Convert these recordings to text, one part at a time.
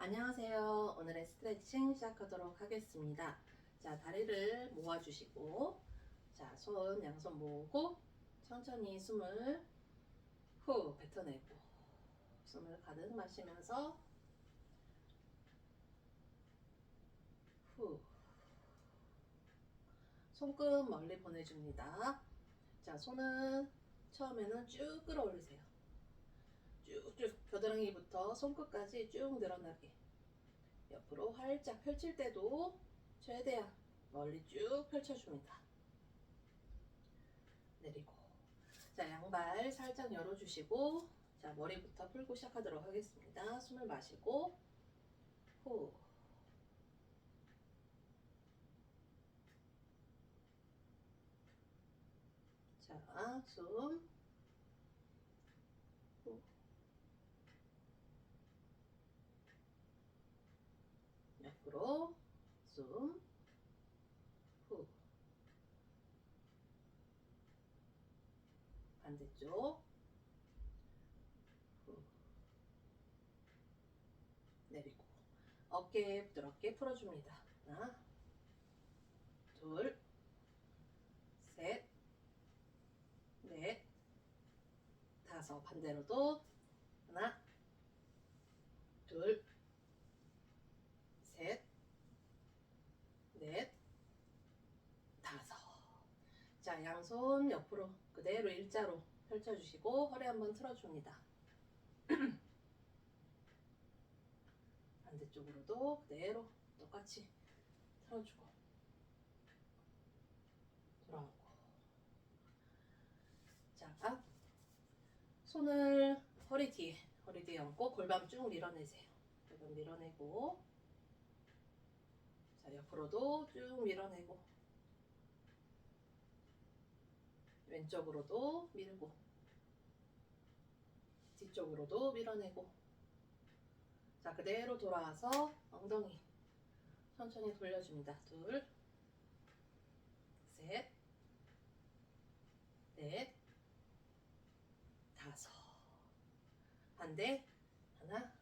안녕하세요. 오늘의 스트레칭 시작하도록 하겠습니다. 자, 다리를 모아주시고, 자, 손, 양손 모으고, 천천히 숨을 후 뱉어내고, 숨을 가득 마시면서, 후. 손끝 멀리 보내줍니다. 자, 손은 처음에는 쭉 끌어올리세요. 쭉쭉 겨드랑이부터 손끝까지 쭉 늘어나게 옆으로 활짝 펼칠 때도 최대한 멀리 쭉 펼쳐줍니다. 내리고 자 양발 살짝 열어주시고 자 머리부터 풀고 시작하도록 하겠습니다. 숨을 마시고 후 자, 숨. 후. 옆으로 숨. 후. 반대쪽. 후. 내리고. 어깨 부드럽게 풀어줍니다. 하나, 둘, 셋, 넷, 다섯. 반대로도 하나, 둘, 셋, 넷, 다섯. 자, 양손 옆으로 그대로 일자로 펼쳐주시고 허리 한번 틀어줍니다. 반대쪽으로도 그대로 똑같이 틀어주고 돌아오고 자, 손을 허리 뒤에, 허리 뒤에 얹고 골반 쭉 밀어내세요. 골반 밀어내고, 자, 옆으로도 쭉 밀어내고, 왼쪽으로도 밀고, 뒤쪽으로도 밀어내고, 자, 그대로 돌아와서 엉덩이 천천히 돌려줍니다. 둘, 셋, 넷, 다섯. 반대. 하나,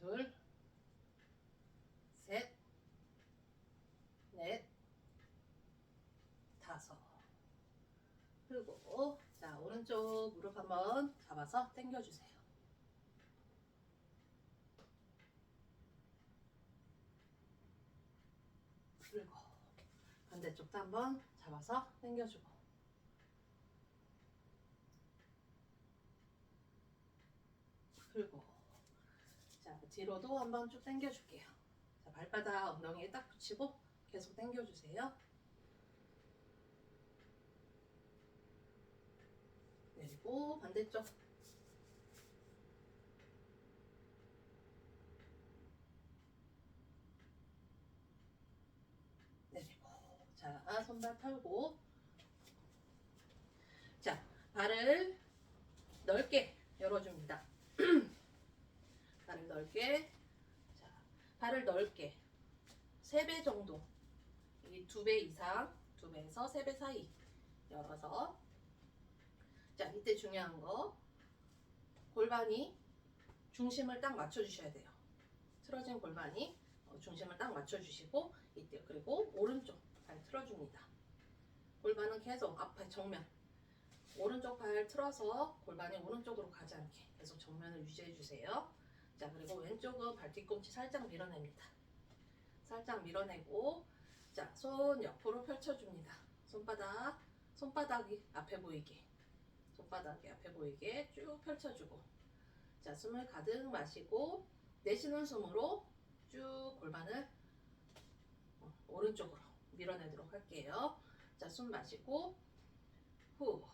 둘, 셋, 넷, 다섯. 그리고 자 오른쪽 무릎 한번 잡아서 당겨주세요. 그리고 반대쪽도 한번 잡아서 당겨주고. 풀고 자 뒤로도 한번 쭉 당겨줄게요 자 발바닥 엉덩이에 딱 붙이고 계속 당겨주세요 내리고 반대쪽. 내리고 자 손발 털고. 자 발을 넓게 열어줍니다. 발을 넓게. 자, 발을 넓게. 3배 정도. 이 2배 이상 2배에서 3배 사이 열어서 자 이때 중요한 거 골반이 중심을 딱 맞춰주셔야 돼요 틀어진 골반이 어, 중심을 딱 맞춰주시고 이때 그리고 오른쪽 발 틀어줍니다 골반은 계속 앞에 정면 오른쪽 발 틀어서 골반이 오른쪽으로 가지 않게 계속 정면을 유지해 주세요. 자 그리고 왼쪽은 발 뒤꿈치 살짝 밀어냅니다. 살짝 밀어내고 자 손 옆으로 펼쳐줍니다. 손바닥 손바닥이 앞에 보이게 손바닥이 앞에 보이게 쭉 펼쳐주고 자 숨을 가득 마시고 내쉬는 숨으로 쭉 골반을 어, 오른쪽으로 밀어내도록 할게요. 자 숨 마시고 후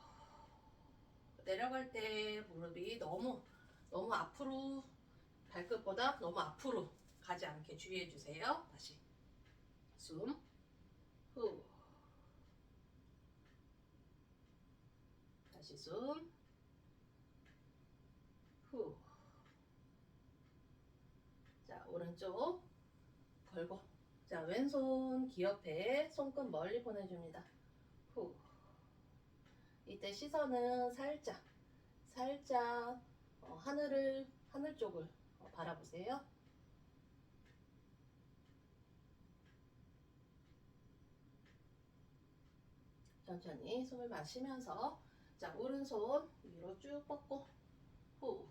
내려갈 때 무릎이 너무 너무 앞으로 발끝보다 너무 앞으로 가지 않게 주의해 주세요. 다시 숨, 후, 다시 숨, 후. 자 오른쪽 걸고 자 왼손 귀 옆에 손끝 멀리 보내줍니다. 후. 이때 시선은 살짝, 살짝 어, 하늘을 하늘 쪽을 어, 바라보세요. 천천히 숨을 마시면서 자 오른손 위로 쭉 뻗고 후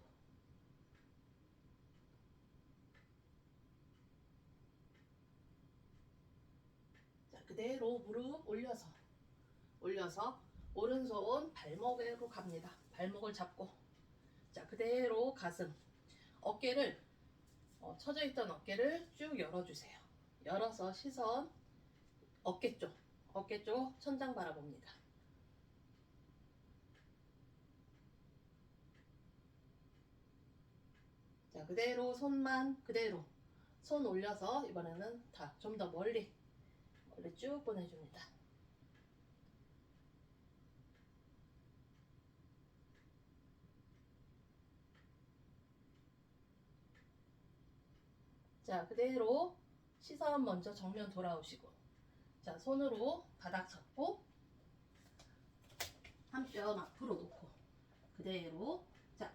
자, 그대로 무릎 올려서 올려서 오른손 발목으로 갑니다. 발목을 잡고 자 그대로 가슴 어깨를 어, 처져 있던 어깨를 쭉 열어주세요. 열어서 시선 어깨 쪽 어깨 쪽 천장 바라봅니다. 자 그대로 손만 그대로 손 올려서 이번에는 다 좀 더 멀리 멀리 쭉 보내줍니다. 자, 그대로 시선 먼저 정면 돌아오시고, 자, 손으로 바닥 잡고, 한 뼘 앞으로 놓고, 그대로, 자,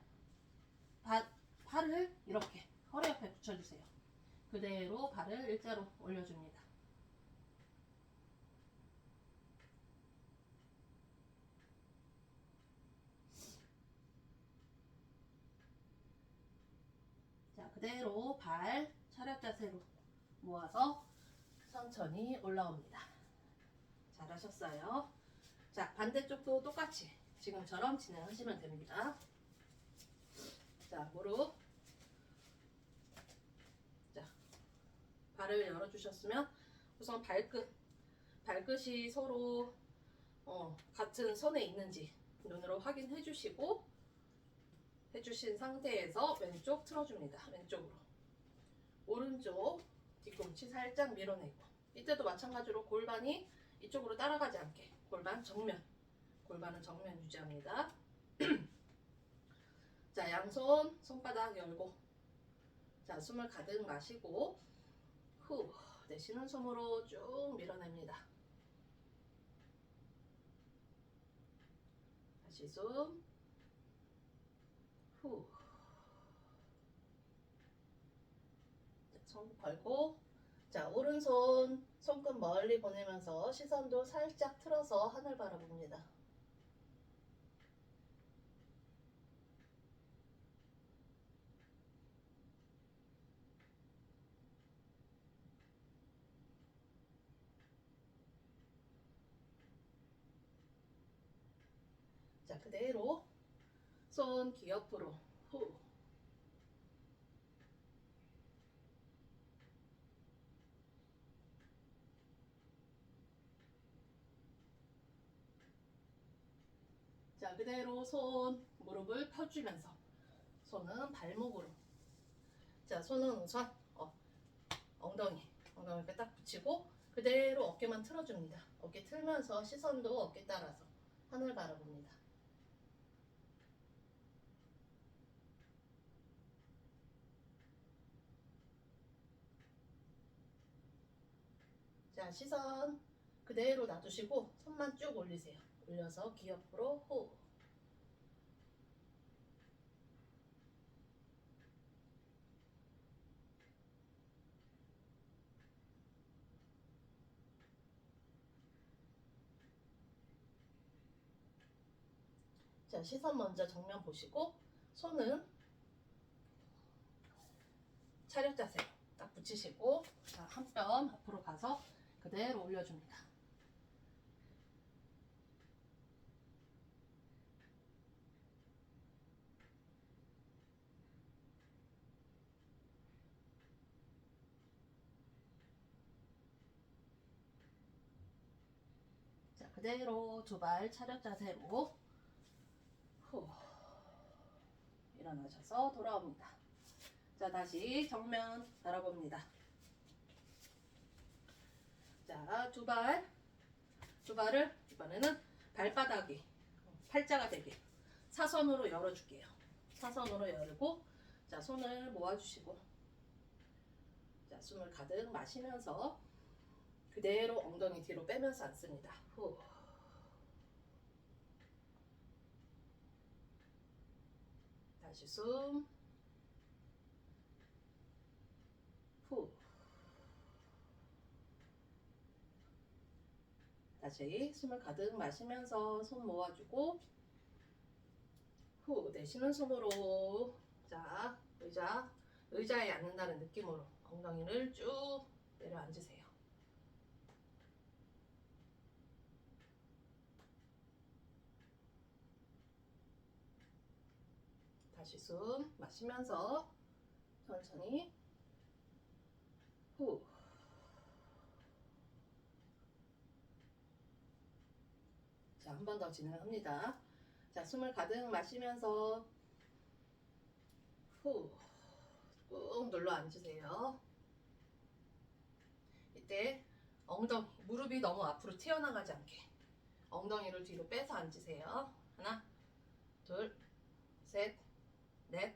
바, 발을 이렇게 허리 옆에 붙여주세요. 그대로 발을 일자로 올려줍니다. 자, 그대로 발 차렷 자세로 모아서 천천히 올라옵니다. 잘하셨어요. 자, 반대쪽도 똑같이 지금처럼 진행하시면 됩니다. 자, 무릎. 자, 발을 열어주셨으면 우선 발끝, 발끝이 서로 어, 같은 선에 있는지 눈으로 확인해 주시고 해주신 상태에서 왼쪽 틀어줍니다. 왼쪽으로. 오른쪽 뒤꿈치 살짝 밀어내고 이때도 마찬가지로 골반이 이쪽으로 따라가지 않게 골반 정면 골반은 정면 유지합니다. 자 양손 손바닥 열고 자 숨을 가득 마시고 후 내쉬는 숨으로 쭉 밀어냅니다. 다시 숨 후. 자, 손 걸고 자 오른손 손끝 멀리 보내면서 시선도 살짝 틀어서 하늘 바라봅니다. 그대로 손 귀 옆으로. 후. 자 그대로 손 무릎을 펴주면서 손은 발목으로. 자 손은 우선 어, 엉덩이 엉덩이 이렇게 딱 붙이고 그대로 어깨만 틀어줍니다. 어깨 틀면서 시선도 어깨 따라서 하늘 바라봅니다 자 시선 그대로 놔두시고 손만 쭉 올리세요. 올려서 귀 옆으로 호. 자, 시선 먼저 정면 보시고 손은 차렷 자세 딱 붙이시고 자, 한 뼘 앞으로 가서 그대로 올려줍니다. 자, 그대로 두 발 차렷 자세로 후. 일어나셔서 돌아옵니다. 자, 다시 정면 바라봅니다. 자, 두 발, 두 발을 이번에는 발바닥이 팔자가 되게 사선으로 열어줄게요. 사선으로 열고, 자, 손을 모아주시고, 자, 숨을 가득 마시면서 그대로 엉덩이 뒤로 빼면서 앉습니다. 후. 다시 숨. 후. 다시 숨을 가득 마시면서 손 모아주고 후 내쉬는 숨으로 자 의자 의자에 앉는다는 느낌으로 엉덩이를 쭉 내려앉으세요. 다시 숨 마시면서 천천히 후. 자, 한 번 더 진행합니다. 자, 숨을 가득 마시면서 후. 꾹 눌러 앉으세요. 이때 엉덩이, 무릎이 너무 앞으로 튀어나가지 않게 엉덩이를 뒤로 빼서 앉으세요. 하나, 둘, 셋, 넷,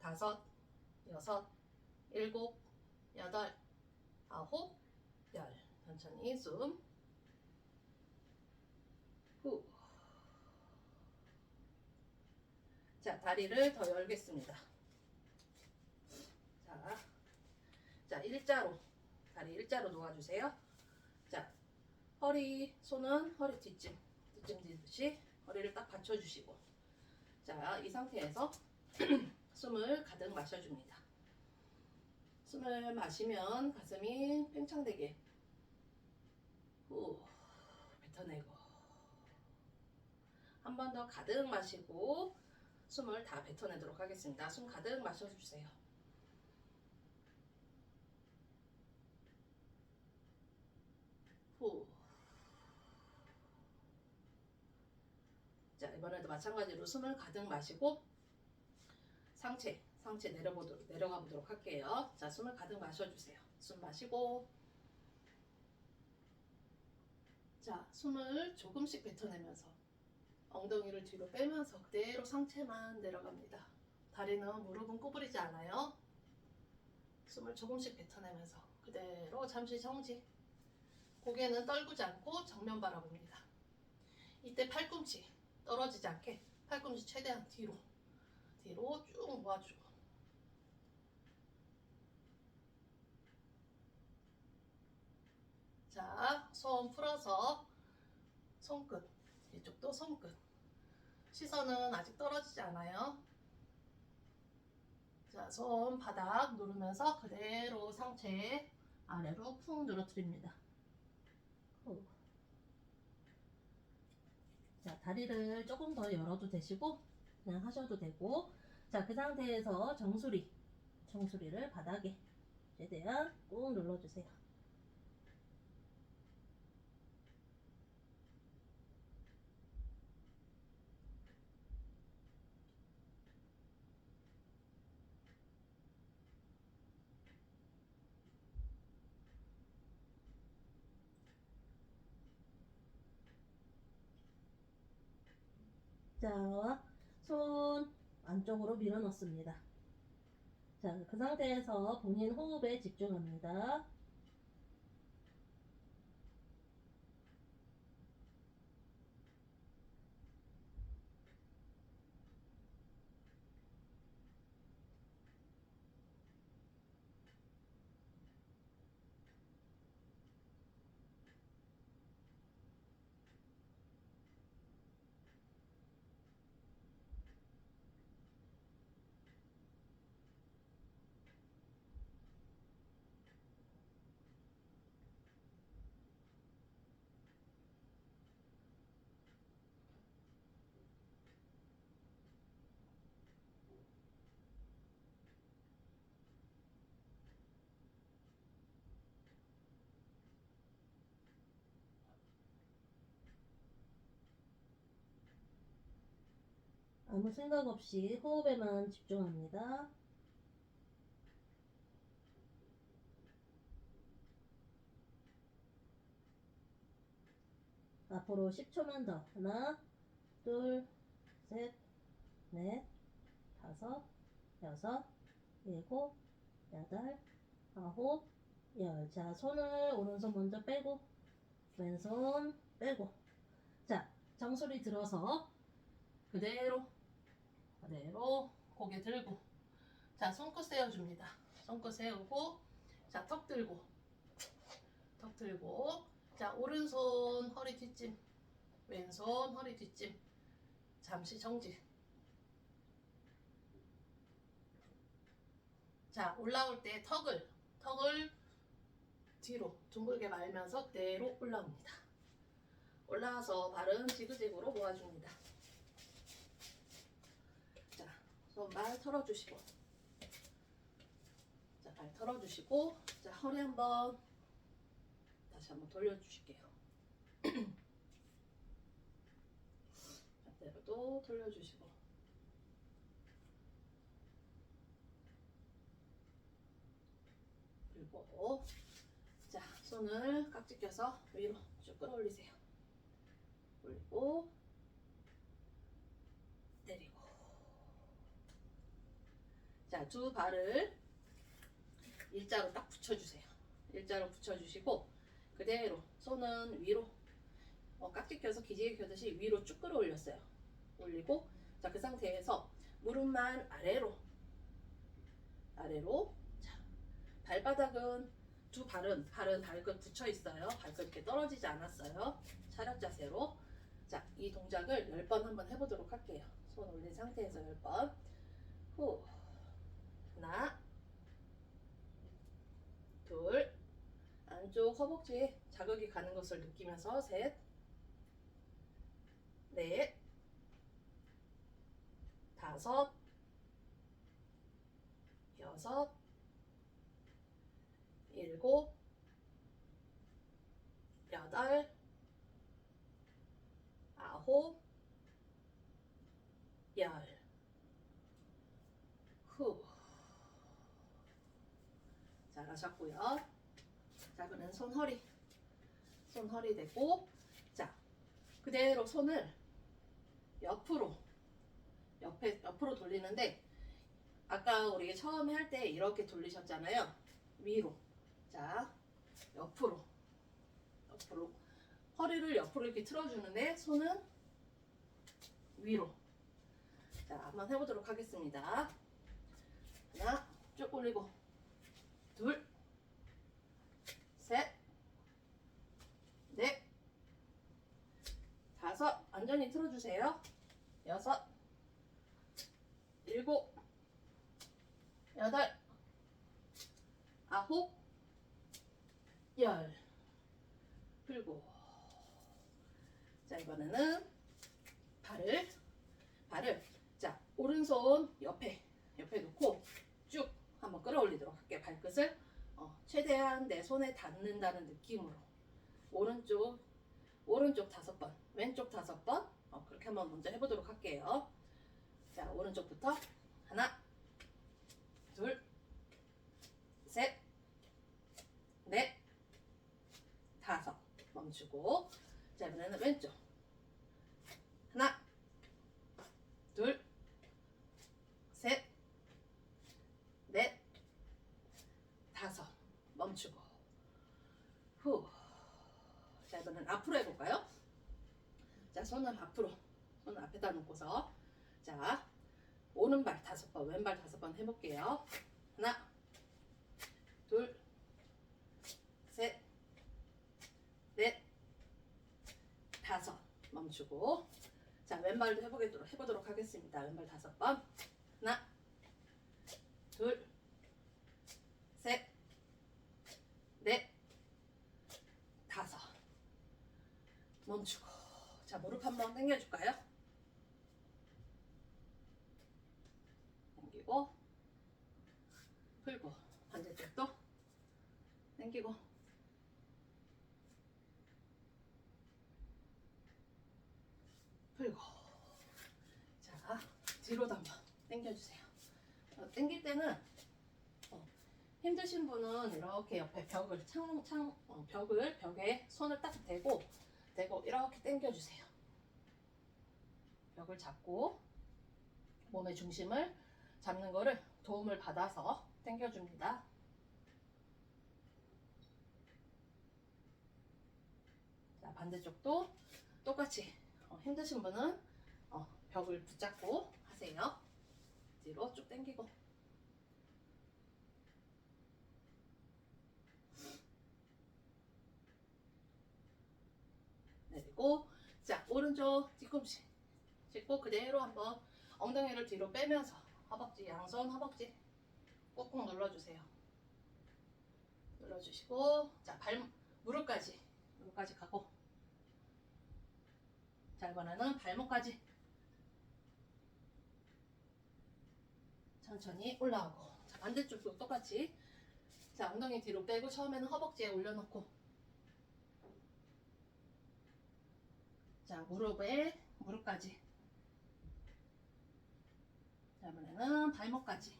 다섯, 여섯, 일곱, 여덟, 아홉, 열. 천천히 숨. 후. 자, 다리를 더 열겠습니다. 자, 자, 일자로. 다리 일자로 놓아주세요. 자, 허리, 손은 허리 뒤쯤, 뒤쯤 뒤듯이 허리를 딱 받쳐주시고. 자, 이 상태에서 숨을 가득 마셔줍니다. 숨을 마시면 가슴이 팽창되게 후 뱉어내고 한 번 더 가득 마시고 숨을 다 뱉어내도록 하겠습니다. 숨 가득 마셔주세요. 후. 자 이번에도 마찬가지로 숨을 가득 마시고 상체 상체 내려보도록 내려가 보도록 할게요. 자 숨을 가득 마셔주세요. 숨 마시고 자 숨을 조금씩 뱉어내면서 엉덩이를 뒤로 빼면서 그대로 상체만 내려갑니다. 다리는 무릎은 구부리지 않아요. 숨을 조금씩 뱉어내면서 그대로 잠시 정지. 고개는 떨구지 않고 정면 바라봅니다. 이때 팔꿈치 떨어지지 않게 팔꿈치 최대한 뒤로 뒤로 쭉 모아주고 자, 손 풀어서 손끝 이쪽도 손끝 시선은 아직 떨어지지 않아요. 자, 손 바닥 누르면서 그대로 상체 아래로 푹 늘어뜨립니다. 후. 자, 다리를 조금 더 열어도 되시고 그냥 하셔도 되고 자, 그 상태에서 정수리 정수리를 바닥에 최대한 꾹 눌러주세요. 자, 손 안쪽으로 밀어 넣습니다. 자, 그 상태에서 본인 호흡에 집중합니다. 아무 생각 없이 호흡에만 집중합니다. 앞으로 10초만 더. 하나, 둘, 셋, 넷, 다섯, 여섯, 일곱, 여덟, 아홉, 열. 자, 손을 오른손 먼저 빼고, 왼손 빼고. 자, 정수리 들어서 그대로, 그대로 고개 들고. 자, 손끝 세워줍니다. 손끝 세우고, 자, 턱 들고. 턱 들고. 자, 오른손 허리 뒷짐. 왼손 허리 뒷짐. 잠시 정지. 자, 올라올 때 턱을, 턱을 뒤로 둥글게 말면서 그대로 올라옵니다. 올라와서 발은 지그재그로 모아줍니다. 자, 손발 털어주시고. 자, 발 털어주시고. 자, 허리 한번 다시 한번 돌려주실게요. 반대로도 돌려주시고. 그리고 자 손을 깍지 껴서 위로 쭉 끌어올리세요. 올리고 자 두 발을 일자로 딱 붙여주세요. 일자로 붙여주시고 그대로 손은 위로 어, 깍지 껴서 기지개 켜듯이 위로 쭉 끌어올렸어요. 올리고 자 그 상태에서 무릎만 아래로 아래로 자 발바닥은 두 발은 발은 발끝 붙여 있어요. 발끝 이렇게 떨어지지 않았어요. 차렷 자세로 자 이 동작을 10번 한번 해보도록 할게요. 손 올린 상태에서 10번 후 하나 둘 안쪽 허벅지에 자극이 가는 것을 느끼면서 셋 넷, 다섯, 여섯, 일곱, 여덟, 아홉, 열. 후. 잘 하셨고요. 자, 그는 손 허리. 손 허리 대고 자, 그대로 손을 옆으로 옆에 옆으로 돌리는데 아까 우리 처음에 할 때 이렇게 돌리셨잖아요. 위로. 자, 옆으로. 옆으로. 허리를 옆으로 이렇게 틀어주는데 손은 위로. 자, 한번 해보도록 하겠습니다. 하나, 쭉 올리고. 둘, 셋, 넷, 다섯, 완전히 틀어주세요. 여섯, 일곱, 여덟, 아홉, 열. 풀고. 자, 이번에는 발을, 발을, 자, 오른손 옆에, 옆에 놓고 쭉 한번 끌어올리도록 할게요. 발끝을 어, 최대한 내 손에 닿는다는 느낌으로. 오른쪽, 오른쪽 다섯 번, 왼쪽 다섯 번. 어, 그렇게 한번 먼저 해보도록 할게요. 자, 오른쪽부터 하나, 둘, 셋, 넷, 다섯. 멈추고. 자, 이번에는 왼쪽. 하나, 둘, 셋, 넷, 다섯. 멈추고. 후. 자, 이번엔 앞으로 해볼까요? 자, 손은 앞으로. 손을 앞에다 놓고서. 자, 오른발 다섯 번, 왼발 다섯 번 해볼게요. 하나, 둘, 셋, 넷, 다섯. 멈추고. 자, 왼발도 해보도록, 해보도록 하겠습니다. 왼발 다섯 번. 하나, 둘, 셋, 넷, 다섯. 멈추고. 자, 무릎 한번 당겨줄까요? 당기고, 풀고, 반대쪽도 당기고, 풀고. 자, 뒤로도 한번 당겨주세요. 어, 당길 때는 어, 힘드신 분은 이렇게 옆에 벽을 창, 창 어, 벽을 벽에 손을 딱 대고 대고 이렇게 당겨주세요. 벽을 잡고 몸의 중심을 잡는 거를 도움을 받아서 당겨줍니다. 자 반대쪽도 똑같이 어, 힘드신 분은 어, 벽을 붙잡고 하세요. 뒤로 쭉 당기고 내리고 자 오른쪽 뒤꿈치 짚고 그대로 한번 엉덩이를 뒤로 빼면서 허벅지 양손 허벅지 꾹꾹 눌러주세요. 눌러주시고 자발 무릎까지 무릎까지 가고. 자 이번에는 발목까지. 천천히 올라오고. 자 반대쪽도 똑같이. 자 엉덩이 뒤로 빼고 처음에는 허벅지에 올려놓고 자 무릎에 무릎까지. 자 이번에는 발목까지.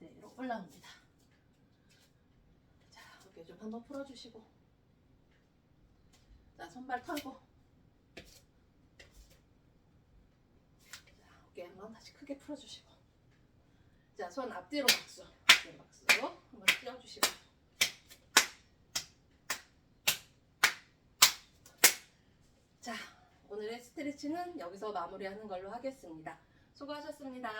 그대로 올라옵니다. 자 어깨 좀 한번 풀어주시고. 자 손발 털고. 자 어깨 한번 다시 크게 풀어주시고. 자 손 앞뒤로 박수. 박수. 한번 띄워주시고 자 오늘의 스트레치는 여기서 마무리하는 걸로 하겠습니다. 수고하셨습니다